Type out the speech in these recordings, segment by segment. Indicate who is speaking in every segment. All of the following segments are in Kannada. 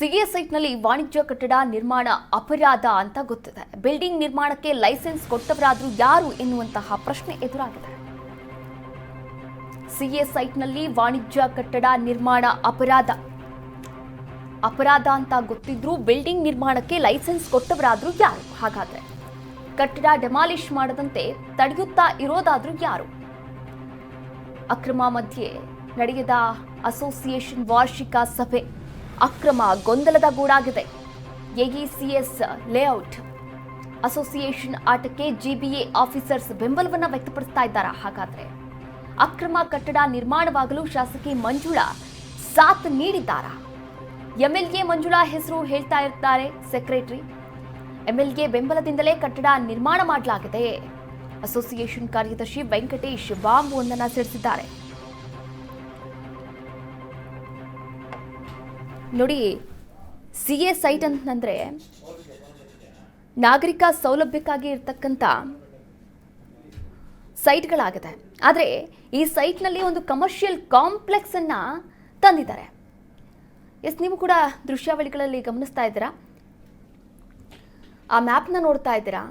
Speaker 1: ಸಿಎ ಸೈಟ್ನಲ್ಲಿ ವಾಣಿಜ್ಯ ಕಟ್ಟಡ ನಿರ್ಮಾಣ ಅಪರಾಧ ಅಂತ ಗೊತ್ತಿದೆ. ಬಿಲ್ಡಿಂಗ್ ನಿರ್ಮಾಣಕ್ಕೆ ಲೈಸೆನ್ಸ್ ಕೊಟ್ಟವರಾದರೂ ಯಾರು ಎನ್ನುವಂತಹ ಪ್ರಶ್ನೆ ಎದುರಾಗಿದೆ. ಸಿಎ ಸೈಟ್ನಲ್ಲಿ ವಾಣಿಜ್ಯ ಕಟ್ಟಡ ನಿರ್ಮಾಣ ಅಪರಾಧ. ಅಪರಾಧ ಅಂತ ಗೊತ್ತಿದ್ರು ಬಿಲ್ಡಿಂಗ್ ನಿರ್ಮಾಣಕ್ಕೆ ಲೈಸೆನ್ಸ್ ಕೊಟ್ಟವರಾದರೂ ಯಾರು? ಹಾಗಾದ್ರೆ ಕಟ್ಟಡ ಡೆಮಾಲಿಷ್ ಮಾಡದಂತೆ ತಡೆಯುತ್ತಾ ಇರೋದಾದ್ರೂ ಯಾರು? ಅಕ್ರಮ ಮಧ್ಯೆ ನಡೆಯದ ಅಸೋಸಿಯೇಷನ್ ವಾರ್ಷಿಕ ಸಭೆ. ಅಕ್ರಮ ಗೊಂದಲದ ಗೂಡಾಗಿದೆ. AECS layout. ಅಸೋಸಿಯೇಷನ್ ಆಟಕ್ಕೆ ಜಿಬಿಎ ಆಫೀಸರ್ಸ್ ಬೆಂಬಲವನ್ನು ವ್ಯಕ್ತಪಡಿಸ್ತಾ ಇದ್ದಾರಾ? ಹಾಗಾದ್ರೆ ಅಕ್ರಮ ಕಟ್ಟಡ ನಿರ್ಮಾಣವಾಗಲು ಶಾಸಕಿ ಮಂಜುಳಾ ಸಾಥ್ ನೀಡಿದ್ದಾರಾ? ಎಂಎಲ್ಎ ಮಂಜುಳಾ ಹೆಸರು ಹೇಳ್ತಾ ಇರ್ತಾರೆ ಸೆಕ್ರೆಟರಿ. ಎಂಎಲ್ಎ ಬೆಂಬಲದಿಂದಲೇ ಕಟ್ಟಡ ನಿರ್ಮಾಣ ಮಾಡಲಾಗಿದೆ. ಅಸೋಸಿಯೇಷನ್ ಕಾರ್ಯದರ್ಶಿ ವೆಂಕಟೇಶ್ ಬಾಂಬ್ ಒಂದನ್ನು ಸಿಡಿಸಿದ್ದಾರೆ. ನೋಡಿ ಸಿ ಎ ಸೈಟ್ ಅಂತಂದರೆ ನಾಗರಿಕ ಸೌಲಭ್ಯಕ್ಕಾಗಿ ಇರ್ತಕ್ಕಂಥ ಸೈಟ್ಗಳಾಗಿದೆ. ಆದರೆ ಈ ಸೈಟ್ನಲ್ಲಿ ಒಂದು ಕಮರ್ಷಿಯಲ್ ಕಾಂಪ್ಲೆಕ್ಸನ್ನು ತಂದಿದ್ದಾರೆ. ಎಸ್, ನೀವು ಕೂಡ ದೃಶ್ಯಾವಳಿಗಳಲ್ಲಿ ಗಮನಿಸ್ತಾ ಇದ್ದೀರಾ? ಆ ಮ್ಯಾಪ್ನ ನೋಡ್ತಾ ಇದ್ದೀರಾ?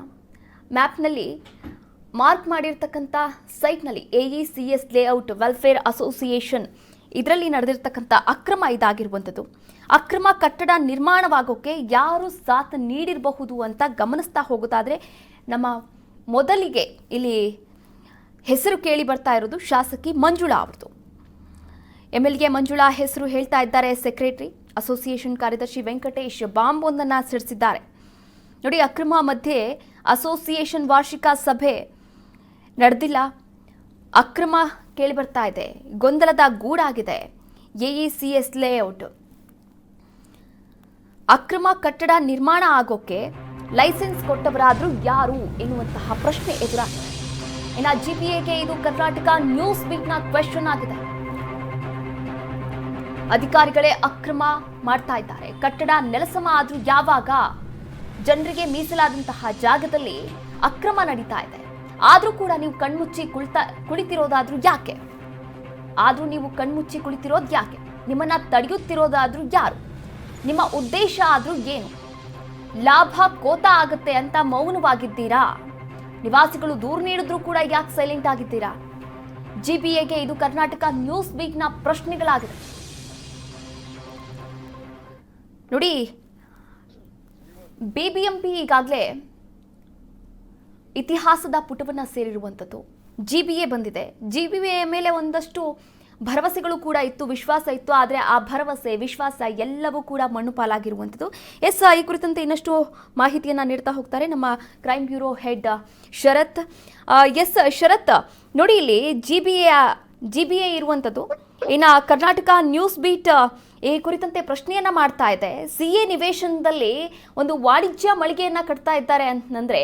Speaker 1: ಮ್ಯಾಪ್ನಲ್ಲಿ ಮಾರ್ಕ್ ಮಾಡಿರ್ತಕ್ಕಂಥ ಸೈಟ್ನಲ್ಲಿ A E C S layout welfare association ಇದರಲ್ಲಿ ನಡೆದಿರ್ತಕ್ಕಂಥ ಅಕ್ರಮ ಇದಾಗಿರುವಂಥದ್ದು. ಅಕ್ರಮ ಕಟ್ಟಡ ನಿರ್ಮಾಣವಾಗೋಕ್ಕೆ ಯಾರು ಸಾಥ್ ನೀಡಿರಬಹುದು ಅಂತ ಗಮನಿಸ್ತಾ ಹೋಗೋದಾದರೆ ನಮ್ಮ ಮೊದಲಿಗೆ ಇಲ್ಲಿ ಹೆಸರು ಕೇಳಿ ಬರ್ತಾ ಇರೋದು ಶಾಸಕಿ ಮಂಜುಳಾ ಅವ್ರದ್ದು. ಎಂ ಎಲ್ ಎ ಮಂಜುಳಾ ಹೆಸರು ಹೇಳ್ತಾ ಇದ್ದಾರೆ ಸೆಕ್ರೆಟರಿ, ಅಸೋಸಿಯೇಷನ್ ಕಾರ್ಯದರ್ಶಿ ವೆಂಕಟೇಶ್ ಬಾಂಬ್ ಒಂದನ್ನು ಸಿಡಿಸಿದ್ದಾರೆ. ನೋಡಿ, ಅಕ್ರಮ ಮಧ್ಯೆ ಅಸೋಸಿಯೇಷನ್ ವಾರ್ಷಿಕ ಸಭೆ ನಡೆದಿಲ್ಲ. ಅಕ್ರಮ ಕೇಳಿ ಬರ್ತಾ ಇದೆ. ಗೊಂದಲದ ಗೂಡಾಗಿದೆ. AECS layout. ಅಕ್ರಮ ಕಟ್ಟಡ ನಿರ್ಮಾಣ ಆಗೋಕೆ ಲೈಸೆನ್ಸ್ ಕೊಟ್ಟವರಾದರೂ ಯಾರು ಎನ್ನುವಂತಹ ಪ್ರಶ್ನೆ ಎದುರಾಗಿದೆ ಇನ್ನು ಜಿಪಿಎಗೆ ಇದು ಕರ್ನಾಟಕ ನ್ಯೂಸ್ ಬೀಟ್ನ ಕ್ವೆಶನ್ ಆಗಿದೆ. ಅಧಿಕಾರಿಗಳೇ ಅಕ್ರಮ ಮಾಡ್ತಾ ಇದ್ದಾರೆ. ಕಟ್ಟಡ ನೆಲಸಮ ಆದರೂ ಯಾವಾಗ ಜನರಿಗೆ ಮೀಸಲಾದಂತಹ ಜಾಗದಲ್ಲಿ ಅಕ್ರಮ ನಡೀತಾ ಇದೆ. ಆದ್ರೂ ಕೂಡ ನೀವು ಕಣ್ಮುಚ್ಚಿ ಕುಳಿತಾ, ಕುಳಿತಿರೋದಾದ್ರೂ ಯಾಕೆ? ಆದರೂ ನೀವು ಕಣ್ಮುಚ್ಚಿ ಕುಳಿತಿರೋದು ಯಾಕೆ? ನಿಮ್ಮನ್ನ ತಡೆಯುತ್ತಿರೋದಾದ್ರೂ ಯಾರು? ನಿಮ್ಮ ಉದ್ದೇಶ ಆದ್ರೂ ಏನು? ಲಾಭ, ಕೋತ ಆಗುತ್ತೆ ಅಂತ ಮೌನವಾಗಿದ್ದೀರಾ? ನಿವಾಸಿಗಳು ದೂರು ನೀಡಿದ್ರೂ ಕೂಡ ಯಾಕೆ ಸೈಲೆಂಟ್ ಆಗಿದ್ದೀರಾ? ಜಿಬಿಎಗೆ ಇದು ಕರ್ನಾಟಕ ನ್ಯೂಸ್ ವೀಕ್ನ ಪ್ರಶ್ನೆಗಳಾಗಿದೆ. ನೋಡಿ ಬಿಬಿಎಂಪಿ ಈಗಾಗಲೇ ಇತಿಹಾಸದ ಪುಟವನ್ನು ಸೇರಿರುವಂಥದ್ದು. ಜಿ ಬಿ ಎ ಬಂದಿದೆ. ಜಿ ಬಿ ಎ ಮೇಲೆ ಒಂದಷ್ಟು ಭರವಸೆಗಳು ಕೂಡ ಇತ್ತು, ವಿಶ್ವಾಸ ಇತ್ತು. ಆದರೆ ಆ ಭರವಸೆ, ವಿಶ್ವಾಸ ಎಲ್ಲವೂ ಕೂಡ ಮಣ್ಣು ಪಾಲಾಗಿರುವಂಥದ್ದು. ಎಸ್, ಈ ಕುರಿತಂತೆ ಇನ್ನಷ್ಟು ಮಾಹಿತಿಯನ್ನು ನೀಡ್ತಾ ಹೋಗ್ತಾರೆ ನಮ್ಮ crime bureau head Sharath. Yes, Sharath, ನೋಡಿ ಇಲ್ಲಿ G B A G B A ಇರುವಂಥದ್ದು. ಇನ್ನು ಕರ್ನಾಟಕ ನ್ಯೂಸ್ ಬೀಟ್ ಈ ಕುರಿತಂತೆ ಪ್ರಶ್ನೆಯನ್ನ ಮಾಡ್ತಾ ಇದೆ. ಸಿ ಎ ನಿವೇಶನದಲ್ಲಿ ಒಂದು ವಾಣಿಜ್ಯ ಮಳಿಗೆಯನ್ನ ಕಟ್ತಾ ಇದ್ದಾರೆ ಅಂತಂದ್ರೆ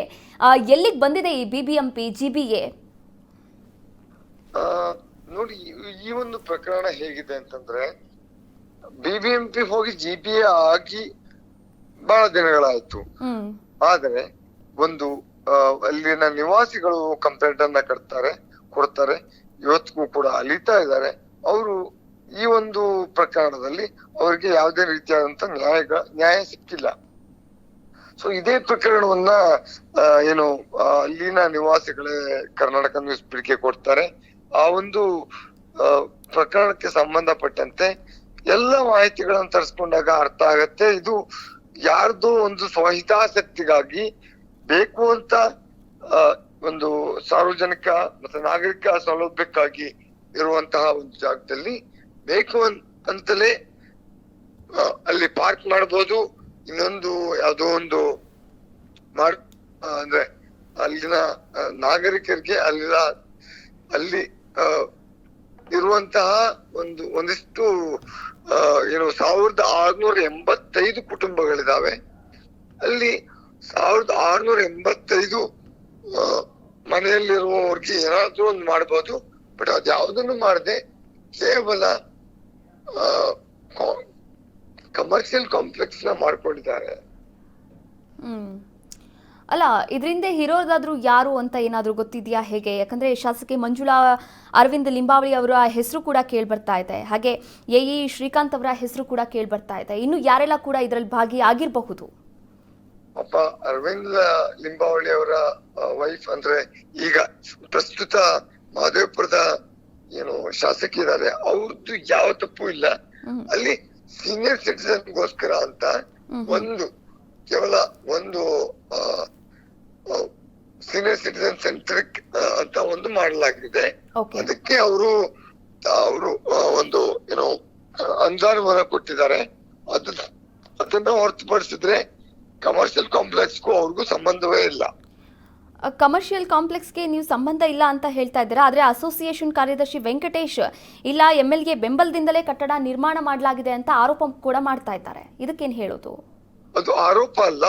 Speaker 1: ಎಲ್ಲಿಗೆ ಬಂದಿದೆ ಈ B B M P G B A
Speaker 2: ನೋಡಿ ಈ- ಒಂದು ಪ್ರಕರಣ ಹೇಗಿದೆ ಅಂತಂದ್ರೆ ಬಿಬಿಎಂಪಿ ಹೋಗಿ ಜಿ ಬಿ ಎ ಆಗಿ ಬಹಳ ದಿನಗಳಾಯ್ತು. ಆದರೆ ಒಂದು ಅಲ್ಲಿನ ನಿವಾಸಿಗಳು ಕಂಪ್ಲೇಂಟ್ ಅನ್ನ ಕಟ್ತಾರೆ ಕೊಡ್ತಾರೆ ಇವತ್ತಿಗೂ ಕೂಡ ಅಲಿತಾ ಇದ್ದಾರೆ. ಈ ಒಂದು ಪ್ರಕರಣದಲ್ಲಿ ಅವರಿಗೆ ಯಾವುದೇ ರೀತಿಯಾದಂತ ನ್ಯಾಯ ನ್ಯಾಯ ಸಿಕ್ಕಿಲ್ಲ. ಸೊ ಇದೇ ಪ್ರಕರಣವನ್ನ ಏನು ಅಲ್ಲಿನ ನಿವಾಸಿಗಳೇ ಕರ್ನಾಟಕ ನ್ಯೂಸ್ ಪೀಳಿಗೆ ಕೊಡ್ತಾರೆ. ಆ ಒಂದು ಪ್ರಕರಣಕ್ಕೆ ಸಂಬಂಧಪಟ್ಟಂತೆ ಎಲ್ಲ ಮಾಹಿತಿಗಳನ್ನು ತರಿಸ್ಕೊಂಡಾಗ ಅರ್ಥ ಆಗತ್ತೆ. ಇದು ಯಾರ್ದೋ ಒಂದು ಸ್ವಹಿತಾಸಕ್ತಿಗಾಗಿ ಬೇಕು ಅಂತ ಒಂದು ಸಾರ್ವಜನಿಕ ಮತ್ತೆ ನಾಗರಿಕ ಸೌಲಭ್ಯಕ್ಕಾಗಿ ಇರುವಂತಹ ಒಂದು ಜಾಗದಲ್ಲಿ ಬೇಕು ಅಂತಲೇ ಅಲ್ಲಿ ಪಾರ್ಕ್ ಮಾಡ್ಬೋದು. ಇನ್ನೊಂದು ಯಾವುದೋ ಒಂದು ಮಾಡ್ ಅಂದ್ರೆ ಅಲ್ಲಿನ ನಾಗರಿಕರಿಗೆ ಅಲ್ಲಿನ, ಅಲ್ಲಿ ಇರುವಂತಹ ಒಂದು, ಒಂದಿಷ್ಟು ಏನು ಸಾವಿರದ ಆರ್ನೂರ ಎಂಬತ್ತೈದು ಕುಟುಂಬಗಳಿದಾವೆ. ಅಲ್ಲಿ ಸಾವಿರದ ಆರ್ನೂರ ಎಂಬತ್ತೈದು ಮನೆಯಲ್ಲಿರುವವ್ರಿಗೆ ಏನಾದ್ರೂ ಒಂದು ಮಾಡ್ಬೋದು. ಬಟ್ ಅದ್ಯಾವುದನ್ನು ಮಾಡದೆ ಕೇವಲ ಕಮರ್ಷಿಯಲ್ ಕಾಂಪ್ಲೆಕ್ಸ್ನ ಮಾಡ್ಕೊಂಡಿದ್ದಾರೆ.
Speaker 1: ಹ್ಮ್. ಅಲ್ಲ ಇದರಿಂದ ಇರೋದಾದ್ರೂ ಯಾರು ಅಂತ ಏನಾದರೂ ಗೊತ್ತಿದೆಯಾ ಹೇಗೆ? ಯಾಕಂದ್ರೆ ಶಾಸಕಿ ಮಂಜುಳಾ ಅರವಿಂದ್ ಲಿಂಬಾವಳಿ ಅವರ ಹೆಸರು ಕೂಡ ಕೇಳಿ ಬರ್ತಾ ಇದೆ. ಹಾಗೆ ಎ ಇ ಶ್ರೀಕಾಂತ್ ಅವರ ಹೆಸರು ಕೂಡ ಕೇಳಿ ಬರ್ತಾ ಇದೆ. ಇನ್ನು ಯಾರೆಲ್ಲ ಕೂಡ ಇದರಲ್ಲಿ ಭಾಗಿಯಾಗಿರಬಹುದು?
Speaker 2: ಅಪ್ಪ ಅರವಿಂದ್ ಲಿಂಬಾವಳಿ ಅವರ ವೈಫ್ ಅಂದ್ರೆ ಈಗ ಪ್ರಸ್ತುತ ಮಹದೇವಪುರದ ಏನು ಶಾಸಕಿ ಇದ್ದಾರೆ ಅವ್ರದ್ದು ಯಾವ ತಪ್ಪು ಇಲ್ಲ ಅಲ್ಲಿ ಸೀನಿಯರ್ ಸಿಟಿಸನ್ಗೋಸ್ಕರ ಅಂತ ಒಂದು ಕೇವಲ ಒಂದು ಸೀನಿಯರ್ ಸಿಟಿಸನ್ ಸೆಂಟ್ರಿಕ್ ಅಂತ ಒಂದು ಮಾಡಲಾಗಿದೆ. ಅದಕ್ಕೆ ಅವರು ಅವರು ಒಂದು ಏನೋ ಅನುದಾನವನ್ನ ಕೊಟ್ಟಿದ್ದಾರೆ. ಅದನ್ನ ಅದನ್ನ ಹೊರತುಪಡಿಸಿದ್ರೆ ಕಮರ್ಷಿಯಲ್ ಕಾಂಪ್ಲೆಕ್ಸ್ಗೂ ಅವ್ರಿಗೂ ಸಂಬಂಧವೇ ಇಲ್ಲ.
Speaker 1: ಕಮರ್ಷಿಯಲ್ ಕಾಂಪ್ಲೆಕ್ಸ್ಗೆ ನೀವು ಸಂಬಂಧ ಇಲ್ಲ ಅಂತ ಹೇಳ್ತಾ ಇದ್ದೀರಾ? ಆದರೆ ಅಸೋಸಿಯೇಷನ್ ಕಾರ್ಯದರ್ಶಿ ವೆಂಕಟೇಶ್ ಇಲ್ಲ ಎಂ ಎಲ್ಗೆ ಬೆಂಬಲದಿಂದಲೇ ಕಟ್ಟಡ ನಿರ್ಮಾಣ ಮಾಡಲಾಗಿದೆ ಅಂತ ಆರೋಪ ಕೂಡ ಮಾಡ್ತಾ ಇದ್ದಾರೆ. ಇದಕ್ಕೇನು ಹೇಳೋದು?
Speaker 2: ಅದು ಆರೋಪ ಅಲ್ಲ.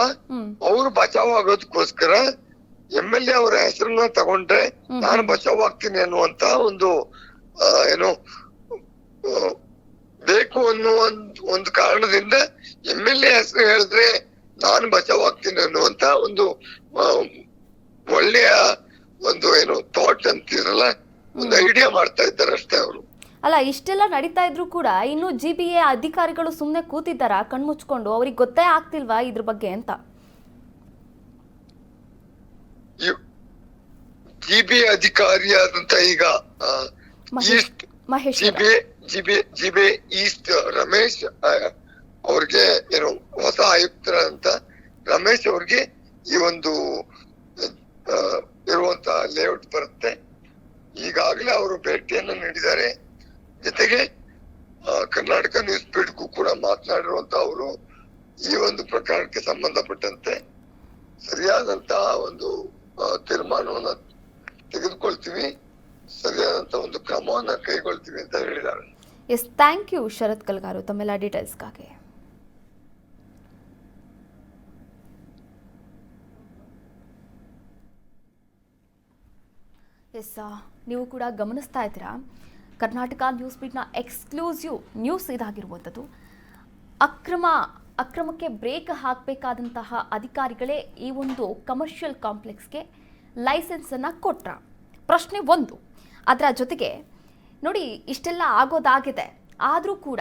Speaker 2: ಅವರು ಬಚಾವ್ ಆಗೋದಕ್ಕೋಸ್ಕರ ಎಂ ಎಲ್ ಎ ಅವರ ಹೆಸರನ್ನ ತಗೊಂಡ್ರೆ. ನಾನು ಬಚಾವ್ ಆಗ್ತೀನಿ ಅನ್ನುವಂತ ಒಂದು ಏನು ಬೇಕು ಅನ್ನುವ ಒಂದ್- ಒಂದು ಕಾರಣದಿಂದ ಎಂ ಎಲ್ ಎ ಹೆಸರು ಹೇಳಿದ್ರೆ ನಾನು ಬಚಾವ್ ಆಗ್ತೀನಿ ಅನ್ನುವಂತ ಒಂದು ಒಳ್ಳೆಯ ಒಂದು ಏನು ಥಾಟ್ ಅಂತಿರಲ್ಲ? ಒಂದು ಐಡಿಯಾ ಮಾಡ್ತಾ ಇದ್ದಾರೆ ಅಷ್ಟೇ ಅವರು.
Speaker 1: ಅಲ್ಲ ಇಷ್ಟೆಲ್ಲ ನಡೀತಾ ಇದ್ರು ಕೂಡ ಇನ್ನು ಜಿ ಬಿ ಎ ಅಧಿಕಾರಿಗಳು ಸುಮ್ಮನೆ ಕೂತಿದ್ದಾರ ಕಣ್ಮುಚ್ಕೊಂಡು ಅವ್ರಿಗೆ ಗೊತ್ತೇ ಆಗ್ತಿಲ್ವಾ ಇದ್ರ ಬಗ್ಗೆ ಅಂತ?
Speaker 2: ಜಿ ಬಿ ಅಧಿಕಾರಿಯಾದಂತ ಈಗ ಈಸ್ಟ್
Speaker 1: ಮಹೇಶ್
Speaker 2: ಜಿ
Speaker 1: ಅವರ.
Speaker 2: B G B G B east Ramesh ಅವ್ರಿಗೆ ಏನು ಹೊಸ ಆಯುಕ್ತರ ಅಂತ ರಮೇಶ್ ಅವ್ರಿಗೆ ಈ ಒಂದು ಆ, ಇರುವಂತ ಲೇಔಟ್ ಬರುತ್ತೆ. ಈಗಾಗಲೇ ಅವರು ಭೇಟಿಯನ್ನು ನೀಡಿದ್ದಾರೆ. ಜೊತೆಗೆ ಕರ್ನಾಟಕ ನ್ಯೂಸ್ ಪೀಡ್ಗೂ ಕೂಡ ಮಾತನಾಡಿರುವಂತ ಅವರು ಈ ಒಂದು ಪ್ರಕರಣಕ್ಕೆ ಸಂಬಂಧಪಟ್ಟಂತೆ ಸರಿಯಾದಂತಹ ಒಂದು ತೀರ್ಮಾನವನ್ನ ತೆಗೆದುಕೊಳ್ತೀವಿ. ಸರಿಯಾದಂತ ಒಂದು ಕ್ರಮವನ್ನು ಕೈಗೊಳ್ತೀವಿ ಅಂತ ಹೇಳಿದ್ದಾರೆ.
Speaker 1: ಎಸ್ ಥ್ಯಾಂಕ್ ಯು ಶರತ್ ಕಲ್ಗಾರು. ತಮ್ಮೆಲ್ಲ ಡೀಟೇಲ್ಸ್ಗಾಗಿ ಎಸ್ ನೀವು ಕೂಡ ಗಮನಿಸ್ತಾ ಇದ್ದೀರಾ? ಕರ್ನಾಟಕ ನ್ಯೂಸ್ ಬೀಟ್ನ ಎಕ್ಸ್ಕ್ಲೂಸಿವ್ ನ್ಯೂಸ್ ಇದಾಗಿರುವಂಥದ್ದು. ಅಕ್ರಮ, ಅಕ್ರಮಕ್ಕೆ ಬ್ರೇಕ್ ಹಾಕಬೇಕಾದಂತಹ ಅಧಿಕಾರಿಗಳೇ ಈ ಒಂದು ಕಮರ್ಷಿಯಲ್ ಕಾಂಪ್ಲೆಕ್ಸ್ಗೆ ಲೈಸೆನ್ಸನ್ನು ಕೊಟ್ರ. ಪ್ರಶ್ನೆ ಒಂದು, ಅದರ ಜೊತೆಗೆ ನೋಡಿ, ಇಷ್ಟೆಲ್ಲ ಆಗೋದಾಗಿದೆ. ಆದರೂ ಕೂಡ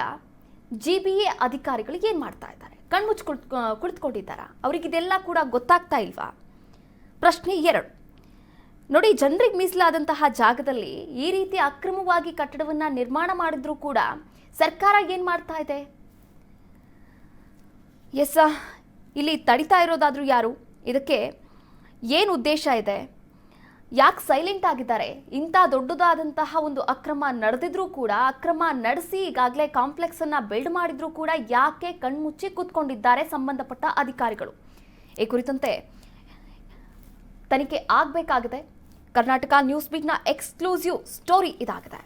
Speaker 1: ಜಿ ಬಿ ಎ ಅಧಿಕಾರಿಗಳು ಏನು ಮಾಡ್ತಾ ಇದ್ದಾರೆ? ಕಣ್ಮುಚ್ಚಿ ಕುಳಿತ್, ಕುಳಿತುಕೊಂಡಿದ್ದಾರೆ? ಅವ್ರಿಗೆ ಇದೆಲ್ಲ ಕೂಡ ಗೊತ್ತಾಗ್ತಾ ಇಲ್ವಾ? ಪ್ರಶ್ನೆ ಎರಡು ನೋಡಿ, ಜನರಿಗೆ ಮೀಸಲಾದಂತಹ ಜಾಗದಲ್ಲಿ ಈ ರೀತಿ ಅಕ್ರಮವಾಗಿ ಕಟ್ಟಡವನ್ನು ನಿರ್ಮಾಣ ಮಾಡಿದ್ರೂ ಕೂಡ ಸರ್ಕಾರ ಏನು ಮಾಡ್ತಾ ಇದೆ? ಎಸ್ ಇಲ್ಲಿ ತಡಿತಾ ಇರೋದಾದರೂ ಯಾರು? ಇದಕ್ಕೆ ಏನು ಉದ್ದೇಶ ಇದೆ? ಯಾಕೆ ಸೈಲೆಂಟ್ ಆಗಿದ್ದಾರೆ? ಇಂಥ ದೊಡ್ಡದಾದಂತಹ ಒಂದು ಅಕ್ರಮ ನಡೆದಿದ್ರೂ ಕೂಡ, ಅಕ್ರಮ ನಡೆಸಿ ಈಗಾಗಲೇ ಕಾಂಪ್ಲೆಕ್ಸ್ ಅನ್ನ ಬಿಲ್ಡ್ ಮಾಡಿದ್ರೂ ಕೂಡ ಯಾಕೆ ಕಣ್ಮುಚ್ಚಿ ಕೂತ್ಕೊಂಡಿದ್ದಾರೆ ಸಂಬಂಧಪಟ್ಟ ಅಧಿಕಾರಿಗಳು? ಈ ಕುರಿತಂತೆ ತನಿಖೆ ಆಗಬೇಕಾಗಿದೆ. ಕರ್ನಾಟಕ ನ್ಯೂಸ್ ಬೀಟ್ನ ಎಕ್ಸ್ಕ್ಲೂಸಿವ್ ಸ್ಟೋರಿ ಇದಾಗಿದೆ.